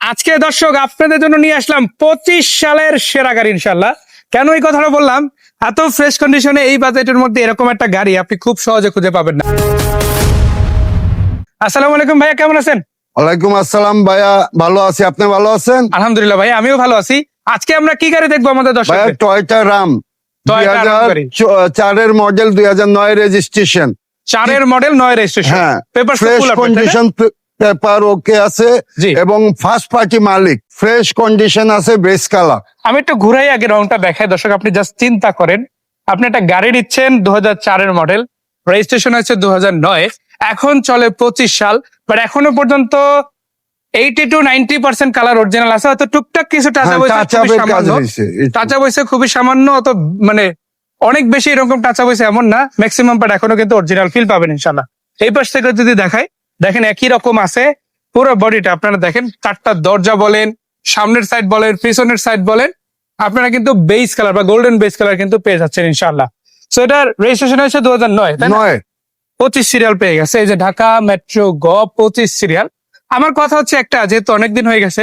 আজকে দর্শক আপনাদের জন্য নিয়ে আসলাম পঁচিশ সালের সেরা গাড়ি ইনশাল্লাহ কেন এই কথাটা বললাম? এত ফ্রেশ কন্ডিশনে এই বাজেটের মধ্যে এরকম একটা গাড়ি আপনি খুব সহজে খুঁজে পাবেন না। আসসালামু আলাইকুম ভাইয়া কেমন আছেন? ওয়ালাইকুম আসসালাম ভাইয়া ভালো আছি। আপনি ভালো আছেন? আলহামদুলিল্লাহ ভাই আমিও ভালো আছি। আজকে আমরা কি গাড়ি দেখব আমাদের দর্শক ভাইয়া টয়টা রাম। চারের মডেল দুই হাজার নয় রেজিস্ট্রেশন চারের মডেল নয় রেজিস্ট্রেশন হ্যাঁ। Paper fresh condition paper okay আছে এবং ফার্স্ট পার্টি মালিক ফ্রেশ কন্ডিশন আছে বেস কালার আমি একটু ঘুরাই আগে রংটা দেখাই। দর্শক আপনি জাস্ট চিন্তা করেন। আপনি একটা গাড়ি নিচ্ছেন দু হাজার চারের মডেল রেজিস্ট্রেশন হচ্ছে দু এখন চলে পঁচিশ সাল বাট এখনও পর্যন্ত eighty to ninety percent colour original আছে। হয়তো টুকটাক কিছু টাচা বইছে টাচা বইছে খুবই সামান্য অত মানে অনেক বেশি এরকম টাচা বইছে এমন না। ম্যাক্সিমাম বাট এখনও কিন্তু অরিজিনাল ফিল পাবেন ইনশাল্লাহ এই পাশ থেকে যদি দেখাই দেখেন একই রকম আছে পুরো বডিটা আপনারা দেখেন চারটা দরজা বলেন সামনের সাইড বলেন পিছনের সাইড বলেন আপনারা কিন্তু বেস কালার বা গোল্ডেন বেস কালার কিন্তু পেয়ে যাচ্ছেন ইনশাল্লাহ সো এটার রেজিস্ট্রেশন হয়েছে দু হাজার নয় নয়। পঁচিশ সিরিয়াল পেয়ে গেছে এই যে ঢাকা মেট্রো গ পঁচিশ সিরিয়াল আমার কথা হচ্ছে একটা যেহেতু অনেকদিন হয়ে গেছে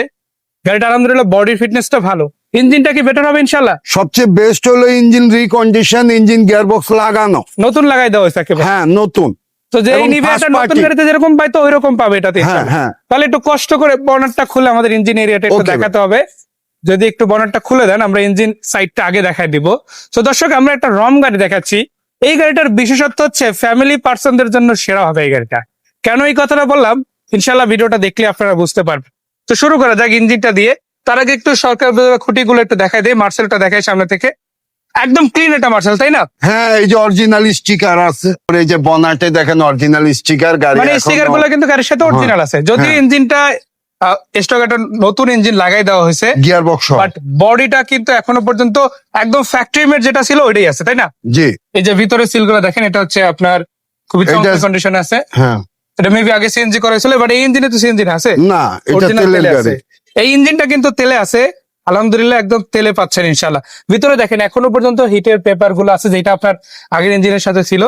গাড়িটা আলহামদুলিল্লাহ বডি ফিটনেসটা ভালো। ইঞ্জিনটা কি বেটার হবে ইনশাল্লাহ সবচেয়ে বেস্ট হলো ইঞ্জিন রিকন্ডিশন ইঞ্জিন গিয়ারবক্স লাগানো। নতুন লাগাই দেওয়া হয়েছে হ্যাঁ নতুন। তো যে নিবে একটা নতুন গাড়িতে যেরকম পাই তো ওইরকম পাবে এটাতে হ্যাঁ হ্যাঁ। তাহলে একটু কষ্ট করে বনারটা খুলে আমাদের ইঞ্জিন এরিয়াটা একটু দেখাতে হবে। যদি একটু বনারটা খুলে দেন আমরা ইঞ্জিন সাইডটা আগে দেখাই দিব। তো দর্শক আমরা একটা রম গাড়ি দেখাচ্ছি। এই গাড়িটার বিশেষত্ব হচ্ছে ফ্যামিলি পার্সনদের জন্য সেরা হবে এই গাড়িটা। কেন এই কথাটা বললাম? ইনশাল্লাহ ভিডিওটা দেখলে আপনারা বুঝতে পারবেন। তো শুরু করা যাক ইঞ্জিনটা দিয়ে। তার আগে একটু সরকার খুঁটিগুলো একটু দেখাই দেয় মার্সেলটা দেখাই সামনে থেকে। একদম ক্লিন এটা মার্শাল তাই না? হ্যাঁ এই যে অরিজিনাল স্টিকার আছে। এই যে বনাটে দেখেন অরিজিনাল স্টিকার গাড়ি মানে স্টিকারগুলো কিন্তু গাড়ির সাথে অরিজিনাল আছে। যদি হ্যাঁ। ইঞ্জিনটা স্টক একটা নতুন ইঞ্জিন লাগাই দেওয়া হয়েছে গিয়ার বক্স বাট বডিটা কিন্তু এখনও পর্যন্ত একদম ফ্যাক্টরি মেড যেটা ছিল ওইটাই আছে তাই না? জি। এই যে ভিতরে সিলগুলো দেখেন এটা হচ্ছে আপনার খুবই কন্ডিশন আছে। হ্যাঁ। এটা মেবি আগে সিএনজি করা হয়েছিল বাট এই ইঞ্জিনে তো সিএনজি আছে? না এটা তেলের তেলে গাড়ি। এই ইঞ্জিনটা কিন্তু তেলে আছে আলহামদুলিল্লাহ একদম তেলে পাচ্ছেন ইনশাল্লাহ ভিতরে দেখেন এখনও পর্যন্ত হিটের পেপারগুলো আছে যেটা আপনার আগের ইঞ্জিনের সাথে ছিল।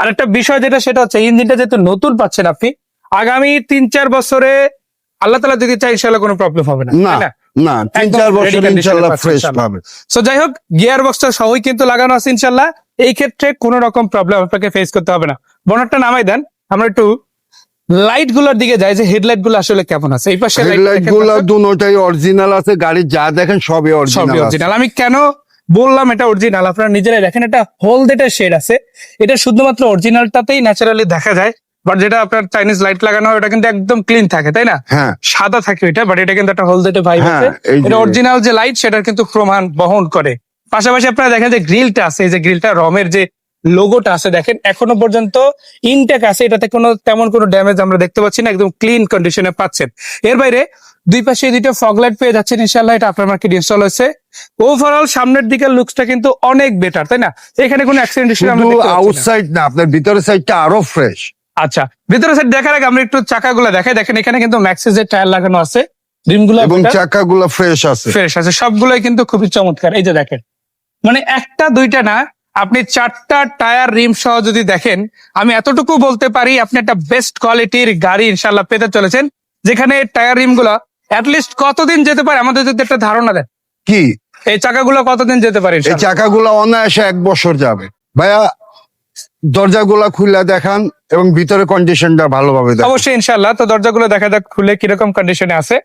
আর একটা বিষয় যেটা সেটা হচ্ছে ইঞ্জিনটা যেহেতু নতুন পাচ্ছেন আপনি আগামী তিন চার বছরে আল্লাহ তালা যদি চাই ইনশাল্লাহ কোনো প্রবলেম হবে না না না? না তিন চার বছর ইনশাল্লাহ ফ্রেশ পাবে। সো যাই হোক গিয়ার বক্সটা সহই কিন্তু লাগানো আছে ইনশাল্লাহ এই ক্ষেত্রে কোনো রকম প্রবলেম আপনাকে ফেস করতে হবে না। বনারটা নামাই দেন আমরা একটু লাইটগুলোর দিকে যাই যে হেডলাইটগুলো আসলে কেমন আছে? এই পাশে হেডলাইটগুলো। দুটাই অরিজিনাল আছে গাড়ি যা দেখেন সবই অরিজিনাল আমি কেন বললাম এটা অরিজিনাল আপনারা নিজেরাই দেখেন এটা হলদেটা শেড আছে। এটা শুধুমাত্র অরিজিনালটাতেই ন্যাচারালি দেখা যায়। বাট যেটা আপনার চাইনিজ লাইট লাগানো হয় ওটা কিন্তু একদম ক্লিন থাকে তাই না? হ্যাঁ। সাদা থাকে ওইটা বাট এটা কিন্তু একটা হলদেটে ভাই হ্যাঁ, আছে। এটা অরিজিনাল যে লাইট সেটার কিন্তু প্রমাণ বহন করে। পাশাপাশি আপনারা দেখেন যে গ্রিলটা আছে এই যে গ্রিলটা রমের যে লোগোটা আছে দেখেন এখনও পর্যন্ত ইনটেক আছে এটাতে কোনো তেমন কোনো ড্যামেজ আমরা দেখতে পাচ্ছি না একদম ক্লিন কন্ডিশনে পাচ্ছেন। এর বাইরে দুই পাশে এই দুইটা ফগ লাইট পেয়ে যাচ্ছেন ইনশাল্লাহ এটা আপনার মার্কেট ইনস্টল হয়েছে। ওভারঅল সামনের দিকের লুকসটা কিন্তু অনেক বেটার তাই না? এখানে কোনো অ্যাক্সিডেন্ট শুধু আউটসাইড না। আপনার ভিতরের সাইডটা আরও ফ্রেশ আচ্ছা ভিতরে সাইড দেখার আগে আমরা একটু চাকাগুলো দেখাই। দেখেন এখানে কিন্তু ম্যাক্সিসের টায়ার লাগানো আছে। রিমগুলো এবং চাকাগুলো ফ্রেশ আছে। ফ্রেশ আছে সবগুলোই কিন্তু খুবই চমৎকার। এই যে দেখেন মানে একটা দুইটা না আপনি চারটা টায়ার রিম সহ যদি দেখেন আমি এতটুকু বলতে পারি আপনি একটা বেস্ট কোয়ালিটির গাড়ি ইনশাল্লাহ পেতে চলেছেন যেখানে টায়ার রিমগুলো অ্যাটলিস্ট কতদিন যেতে পারে আমাদের যদি একটা ধারণা দেন। কি? এই চাকাগুলো কতদিন যেতে পারে এই? চাকাগুলো অনায়াসে এক বছর যাবে। ভাইয়া দরজাগুলা খুলে দেখান এবং ভিতরে কন্ডিশনটা ভালোভাবে দেখান। অবশ্যই ইনশাল্লাহ তো দরজাগুলো দেখা যাক খুলে কীরকম কন্ডিশনে আছে।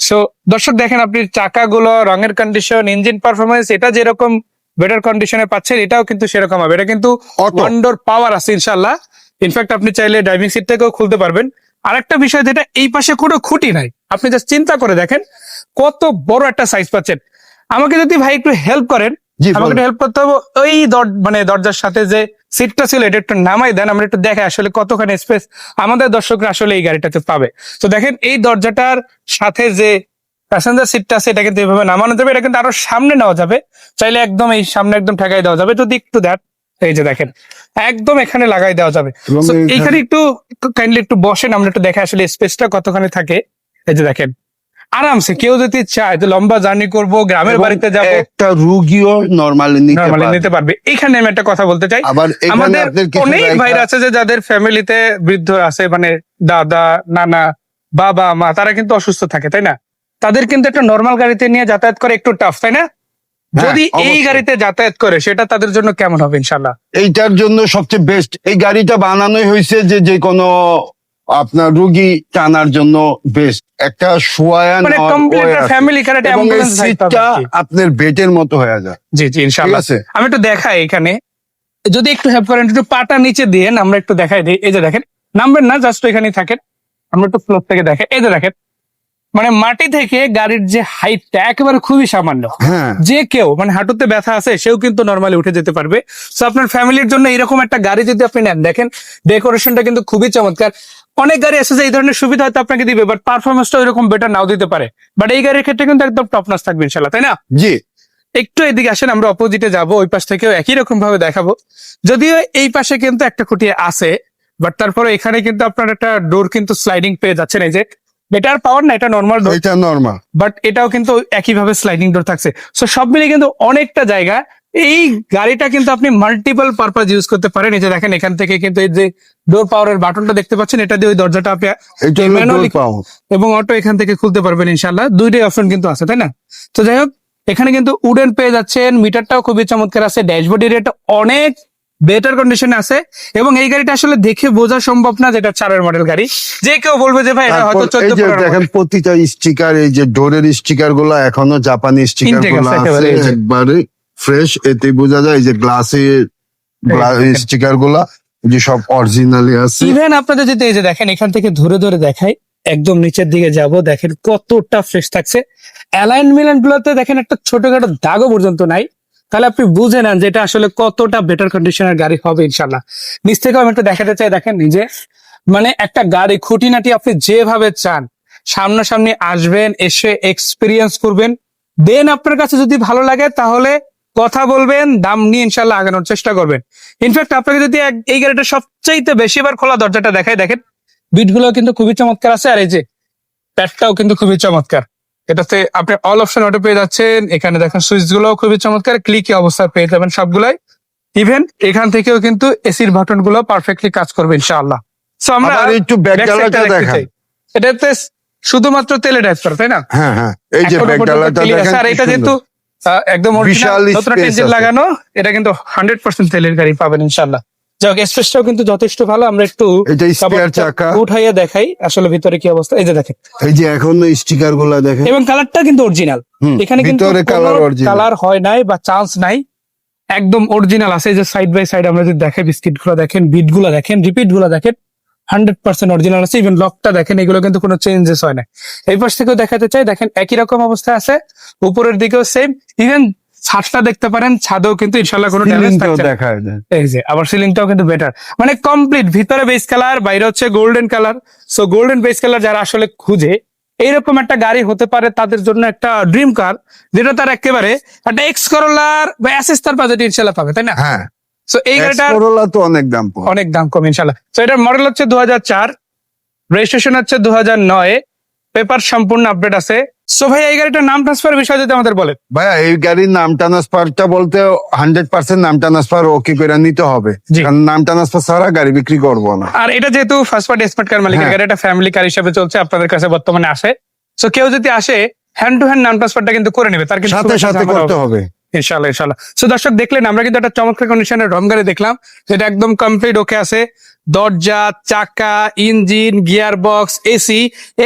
সো দর্শক দেখেন আপনি চাকাগুলো রঙের কন্ডিশন ইঞ্জিন পারফরমেন্স এটা যেরকম বেটার কন্ডিশনে পাচ্ছেন এটাও কিন্তু সেরকম হবে। এটা কিন্তু ওয়ান্ডোর পাওয়ার আছে ইনশাল্লাহ ইনফ্যাক্ট আপনি চাইলে ড্রাইভিং সিট থেকেও খুলতে পারবেন। আরেকটা বিষয় যেটা এই পাশে কোনো খুঁটি নাই। আপনি জাস্ট চিন্তা করে দেখেন কত বড় একটা সাইজ পাচ্ছেন। আমাকে যদি ভাই একটু হেল্প করেন আমাকে একটু হেল্প করতে হবে ওই মানে দরজার সাথে যে সিটটা ছিল এটা একটু নামাই দেন আমরা একটু দেখে আসলে কতখানি স্পেস আমাদের দর্শকরা আসলে এই গাড়িটাতে পাবে। তো দেখেন এই দরজাটার সাথে যে প্যাসেঞ্জার সিটটা আছে এটা কিন্তু এভাবে নামানো যাবে এটা কিন্তু আরও সামনে নেওয়া যাবে। চাইলে একদম এই সামনে একদম ঠেকাই দেওয়া যাবে। যদি একটু দেখ এই যে দেখেন একদম এখানে লাগাই দেওয়া যাবে। এইখানে- একটু কাইন্ডলি একটু বসেন আমরা একটু দেখে আসলে স্পেসটা কতখানি থাকে। এই যে দেখেন আরামসে কেউ যদি চায় যে লম্বা জার্নি করব গ্রামের বাড়িতে যাব একটা রুগীও নরমালি নিতে পারবে। এখানে আমি একটা কথা বলতে চাই। আমাদের অনেক ভাইরা আছে যে যাদের ফ্যামিলিতে বৃদ্ধ আছে মানে দাদা নানা বাবা মা তারা কিন্তু অসুস্থ থাকে তাই না? তাদের কিন্তু একটা নর্মাল গাড়িতে নিয়ে যাতায়াত করে একটু টাফ তাই না? যদি এই গাড়িতে যাতায়াত করে সেটা তাদের জন্য কেমন হবে ইনশাল্লাহ এইটার জন্য সবচেয়ে বেস্ট এই গাড়িটা বানানোই হয়েছে যে যে কোনো আপনার রুগী টানার জন্য বেস্ট একটা শোয়া মানে আপনার বেটের মতো হয়ে যায়। জি জি ইনশাল্লাহ আমি একটু দেখাই এখানে। যদি একটু হেল্প করেন একটু পাটা নিচে দিয়ে আমরা একটু দেখাই দিই। এই যে দেখেন নামবেন না জাস্ট এখানেই থাকেন। আমরা একটু ফ্লোর থেকে দেখাই। এই যে দেখেন মানে মাটি থেকে গাড়ির যে হাইটটা একেবারে খুবই সামান্য। হ্যাঁ। যে কেউ মানে হাঁটুতে ব্যথা আছে সেও কিন্তু নর্মালি উঠে যেতে পারবে। তো আপনার ফ্যামিলির জন্য এরকম একটা গাড়ি যদি আপনি নেন দেখেন ডেকোরেশনটা কিন্তু খুবই চমৎকার। অনেক গাড়ি আছে যে এই ধরনের সুবিধা হয়তো আপনাকে দিবে বাট পারফরমেন্সটা ওইরকম বেটার নাও দিতে পারে। বাট এই গাড়ির ক্ষেত্রে কিন্তু একদম টপ নাচ থাকবে ইনশাল্লাহ তাই না? জি। একটু এদিকে আসেন আমরা অপোজিটে যাব ওই পাশ থেকেও একই রকম ভাবে দেখাবো। যদিও এই পাশে কিন্তু একটা খুঁটি আছে বাট তারপরে এখানে কিন্তু আপনার একটা ডোর কিন্তু স্লাইডিং পেয়ে যাচ্ছেন এই যে। এটার পাওয়ার না এটা নর্মাল ডোর এটা নর্মাল বাট এটাও কিন্তু একইভাবে স্লাইডিং ডোর থাকছে। সো সব মিলিয়ে কিন্তু অনেকটা জায়গা। এই গাড়িটা কিন্তু আপনি মাল্টিপল পারপাস ইউজ করতে পারেন। এই যে দেখেন এখান থেকে কিন্তু এই যে ডোর পাওয়ারের বাটনটা দেখতে পাচ্ছেন এটা দিয়ে ওই দরজাটা আপনি এটা এবং অটো এখান থেকে খুলতে পারবেন ইনশাল্লাহ দুইটাই অপশন কিন্তু আছে তাই না? তো যাই হোক এখানে কিন্তু উডেন পেয়ে যাচ্ছেন মিটারটাও খুবই চমৎকার আছে। ড্যাশবোর্ড এরিয়াটা অনেক বেটার কন্ডিশনে আছে এবং এই গাড়িটা আসলে দেখে বোঝা সম্ভব না যেটা চারের মডেল গাড়ি। যে কেউ বলবে যে ভাই এটা হয়তো তারপর এই চোদ্দ যে দেখেন প্রতিটা স্টিকার এই যে ডোরের স্টিকারগুলো এখনও জাপানি স্টিকারগুলো আছে একেবারে, ফ্রেশ এতে বোঝা যায় যে গ্লাসের। স্টিকারগুলা যে সব অরিজিনালি আছে। ইভেন আপনাদের যদি এই যে দেখেন এখান থেকে ধরে ধরে দেখাই একদম নিচের দিকে যাব দেখেন কতটা ফ্রেশ থাকছে। অ্যালাইনমেন্ট গুলোতে দেখেন একটা ছোটখাটো দাগও পর্যন্ত নাই। তাহলে আপনি বুঝে নেন যে এটা আসলে কতটা বেটার কন্ডিশনের গাড়ি হবে ইনশাল্লাহ নিচ থেকেও আমি একটু দেখাতে চাই, দেখেন নিজে মানে একটা গাড়ি, খুঁটিনাটি আপনি যেভাবে চান, সামনাসামনি আসবেন, এসে এক্সপিরিয়েন্স করবেন। দেন আপনার কাছে যদি ভালো লাগে, তাহলে কথা বলবেন, দাম নিয়ে ইনশাল্লাহ আগানোর চেষ্টা করবেন। ইনফ্যাক্ট আপনাকে যদি এই গাড়িটা সবচাইতে বেশিবার খোলা দরজাটা দেখায় দেখেন বিটগুলো কিন্তু খুবই চমৎকার আছে, আর এই যে প্যাডটাও কিন্তু খুবই চমৎকার। এটাতে আপনি অল অপশন অটো পেয়ে যাচ্ছেন এখানে দেখেন সুইচগুলো খুবই চমৎকার ক্লিকি অবস্থায় পেয়ে যাবেন সবগুলাই ইভেন এখান থেকেও কিন্তু এসির বাটনগুলো পারফেক্টলি কাজ করবে ইনশাআল্লাহ সো আমরা একটু ব্যাক। এটাতে শুধুমাত্র তেলে ড্রাইভ করে তাই না হ্যাঁ হ্যাঁ এই যে ব্যাক। দেখেন আর এটা। যেহেতু একদম নতুন। লাগানো এটা কিন্তু হান্ড্রেড পার্সেন্ট তেলের গাড়ি পাবেন ইনশাল্লাহ যাই হোক স্পেসটাও কিন্তু যথেষ্ট ভালো। আমরা একটু এটা চাকা। উঠাইয়া দেখাই আসলে ভিতরে কি অবস্থা। এই যে দেখেন। এই যে এখনও স্টিকারগুলা দেখেন। এবং কালারটা কিন্তু অরিজিনাল এখানে কিন্তু কালার অরিজিনাল কালার হয় নাই বা চান্স নাই। একদম অরিজিনাল আছে। যে সাইড বাই সাইড আমরা যদি দেখেন বিস্কিটগুলো দেখেন বিটগুলো দেখেন রিপিটগুলো দেখেন হান্ড্রেড পার্সেন্ট অরিজিনাল আছে। ইভেন লকটা দেখেন এগুলো কিন্তু কোনো চেঞ্জেস হয় না এই পাশ থেকেও দেখাতে চাই। দেখেন একই রকম অবস্থা আছে। উপরের দিকেও সেম ইভেন ছাদটা দেখতে পারেন ছাদেও কিন্তু ইনশাল্লাহ কোনো দেয় এই যে আবার সিলিংটাও কিন্তু বেটার মানে কমপ্লিট ভিতরে বেস কালার বাইরে হচ্ছে golden colour so golden base colour যারা আসলে খুঁজে এইরকম একটা গাড়ি হতে পারে তাদের জন্য একটা ড্রিম কার যেটা তার একেবারে একটা এক্স করোলার বা অ্যাসেস তার বাজেট ইনশাল্লাহ পাবে তাই না? হ্যাঁ। সো এই গাড়িটার করোলা তো অনেক দাম। অনেক দাম কম ইনশাল্লাহ। তো এটার মডেল হচ্ছে দু হাজার চার রেজিস্ট্রেশন হচ্ছে দু হাজার নয় পেপার সম্পূর্ণ আপডেট আছে। সো ভাই এই গাড়িটার নাম ট্রান্সফার বিষয় যদি আমাদের বলে ভাইয়া এই গাড়ির নাম ট্রান্সফারটা বলতে হান্ড্রেড পার্সেন্ট নাম ট্রান্সফার ওকে করে নিতে হবে। কারণ নাম ট্রান্সফার ছাড়া গাড়ি বিক্রি করব না। আর এটা যেহেতু ফার্স্ট পার্টি স্মার্ট কার মালিকের হ্যাঁ। গাড়ি এটা ফ্যামিলি কার হিসেবে চলছে আপনাদের কাছে বর্তমানে আসে। সো কেউ যদি আসে হ্যান্ড টু হ্যান্ড নাম ট্রান্সফারটা কিন্তু করে নেবে তার সাথে সাথে করতে হবে। ইনশাল্লাহ ইনশাল্লাহ সো দর্শক, দেখলেন, আমরা কিন্তু একটা চমৎকার কন্ডিশনের রমগারে দেখলাম। যেটা একদম কমপ্লিট ওকে আছে। দরজা, চাকা engine gear box AC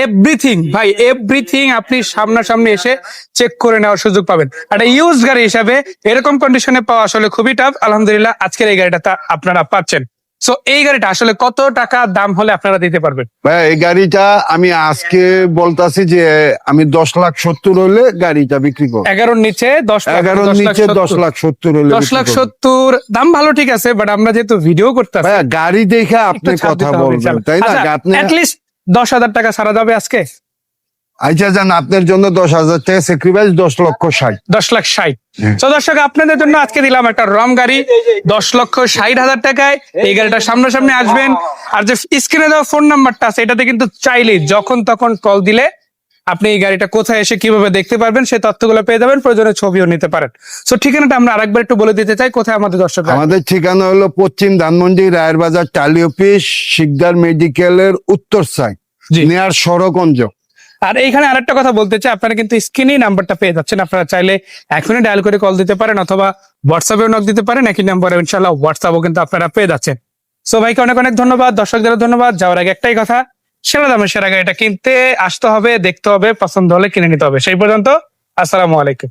everything ভাই এভরিথিং আপনি সামনাসামনি এসে চেক করে নেওয়ার সুযোগ পাবেন। একটা ইউজ গাড়ি হিসাবে এরকম কন্ডিশনে পাওয়া আসলে খুবই টাফ আলহামদুলিল্লাহ, আজকের এই গাড়িটা তা আপনারা পাচ্ছেন। সো এই গাড়িটা আসলে কত টাকা দাম হলে আপনারা দিতে পারবেন? ভাইয়া এই গাড়িটা আমি আজকে বলতাছি যে আমি দশ লাখ সত্তর হলে গাড়িটা বিক্রি করব। এগারোর নিচে দশ এগারোর নিচে দশ লাখ সত্তর হলে দশ লাখ সত্তর দাম ভালো ঠিক আছে বাট আমরা যেহেতু ভিডিও করতে গাড়ি দেখে আপনি কথা বলবেন তাই না? আচ্ছা, আপনি দশ হাজার টাকা সারা যাবে আজকে? আচ্ছা যান আপনার জন্য দশ হাজার টাকা স্যাক্রিফাইস দশ লক্ষ ষাট। দশ লাখ ষাট। হ্যাঁ। তো দর্শক আপনাদের জন্য আজকে দিলাম একটা রম গাড়ি। দশ লক্ষ ষাট হাজার টাকায় এই গাড়িটা সামনাসামনি আসবেন। আর যে স্ক্রিনে দেওয়া ফোন নাম্বারটা আছে এটাতে কিন্তু চাইলেই যখন তখন কল দিলে আপনি এই গাড়িটা কোথায় এসে কীভাবে দেখতে পারবেন সেই তথ্যগুলো পেয়ে যাবেন প্রয়োজনে ছবিও নিতে পারেন। সো ঠিকানাটা আমরা আরেকবার একটু বলে দিতে চাই কোথায় আমাদের দর্শক আমাদের ঠিকানা হলো পশ্চিম ধানমন্ডি রায়ের বাজার টালি অফিস শিকদার মেডিকেলের উত্তর সাইড। নেয়ার সড়কঞ্জ আর এইখানে আরেকটা কথা বলতে চাই, আপনারা কিন্তু স্ক্রিনেই নাম্বারটা পেয়ে যাচ্ছেন। আপনারা চাইলে এখনই ডায়াল করে কল দিতে পারেন অথবা হোয়াটসঅ্যাপেও নক দিতে পারেন, একই নাম্বারে ইনশাল্লাহ হোয়াটসঅ্যাপও কিন্তু আপনারা পেয়ে যাচ্ছেন। সো ভাইকে অনেক অনেক ধন্যবাদ দর্শকদের ধন্যবাদ। যাওয়ার আগে একটাই কথা, সেরা দামে সেরা গাড়িটা কিনতে আসতে হবে, দেখতে হবে, পছন্দ হলে কিনে নিতে হবে। সেই পর্যন্ত, আসসালামু আলাইকুম।